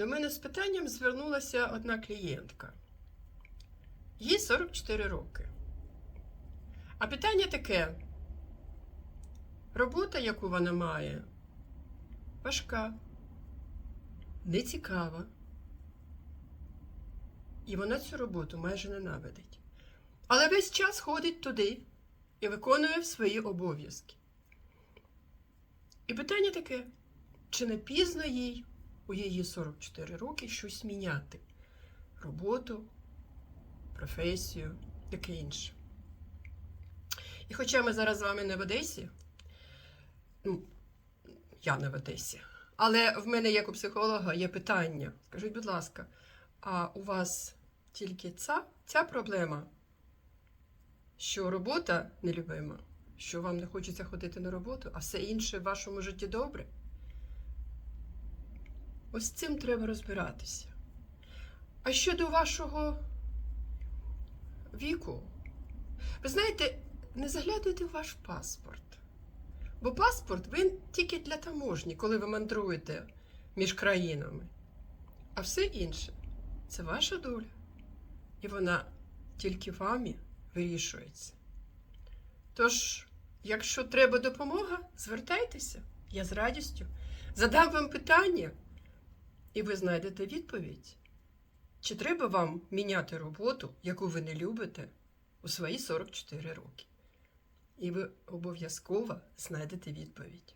До мене з питанням звернулася одна клієнтка. Їй 44 роки. А питання таке: робота, яку вона має, важка, нецікава. І вона цю роботу майже ненавидить. Але весь час ходить туди і виконує свої обов'язки. І питання таке: чи не пізно їй у її 44 роки щось міняти? Роботу, професію, таке інше. І хоча ми зараз з вами не в Одесі, ну, я не в Одесі, але в мене, як у психолога, є питання. Скажіть, будь ласка, а у вас тільки ця, ця проблема, що робота нелюбима, що вам не хочеться ходити на роботу, а все інше в вашому житті добре? Ось цим треба розбиратися. А щодо вашого віку, ви знаєте, не заглядуйте в ваш паспорт. Бо паспорт він тільки для таможні, коли ви мандруєте між країнами. А все інше це ваша доля. І вона тільки вами вирішується. Тож, якщо треба допомога, звертайтеся. Я з радістю задам вам питання, і ви знайдете відповідь. Чи треба вам міняти роботу, яку ви не любите, у свої 44 роки? І ви обов'язково знайдете відповідь.